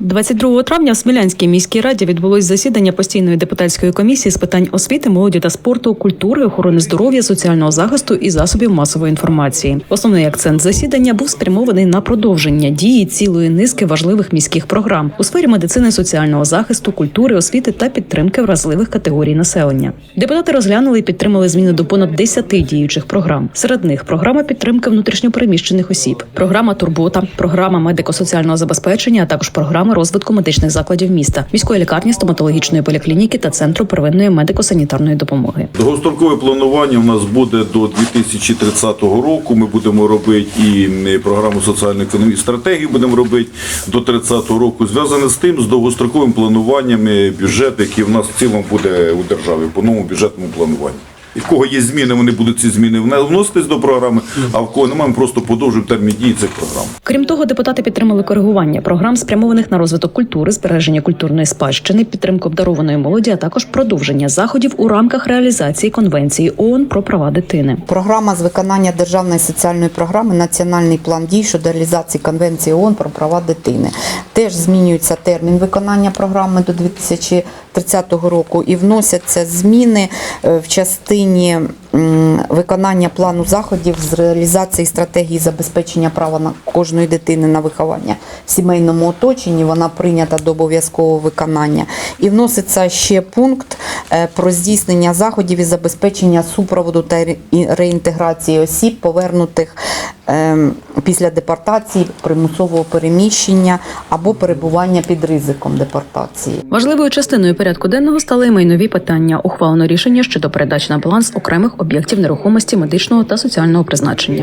22 травня в Смілянській міській раді відбулось засідання постійної депутатської комісії з питань освіти, молоді та спорту, культури, охорони здоров'я, соціального захисту і засобів масової інформації. Основний акцент засідання був спрямований на продовження дії цілої низки важливих міських програм у сфері медицини, соціального захисту, культури, освіти та підтримки вразливих категорій населення. Депутати розглянули і підтримали зміни до понад 10 діючих програм. Серед них програма підтримки внутрішньопереміщених осіб, програма Турбота, програма медико-соціального забезпечення, а також програми розвитку медичних закладів міста, міської лікарні, стоматологічної поліклініки та центру первинної медико-санітарної допомоги. Довгострокове планування у нас буде до 2030 року. Ми будемо робити і програму соціально-економічної стратегії будемо робити до 30 року. Зв'язане з тим, з довгостроковим плануванням е, бюджету, який в нас в цілому буде у державі по новому бюджетному плануванню. І в кого є зміни, вони будуть ці зміни вноситись до програми, а в кого немає, ми просто подовжуємо термін дії цих програм. Крім того, депутати підтримали коригування програм, спрямованих на розвиток культури, збереження культурної спадщини, підтримку обдарованої молоді, а також продовження заходів у рамках реалізації конвенції ООН про права дитини. Програма з виконання державної соціальної програми Національний план дій щодо реалізації Конвенції ООН про права дитини. Теж змінюється термін виконання програми до 2030 року і вносяться зміни е, в частині виконання плану заходів з реалізації стратегії забезпечення права на кожної дитини на виховання в сімейному оточенні. Вона прийнята до обов'язкового виконання. І вноситься ще пункт е, про здійснення заходів із забезпечення супроводу та реінтеграції осіб, повернутих після депортації, примусового переміщення або перебування під ризиком депортації. Важливою частиною порядку денного стали майнові питання. Ухвалено рішення щодо передачі на баланс окремих об'єктів нерухомості медичного та соціального призначення.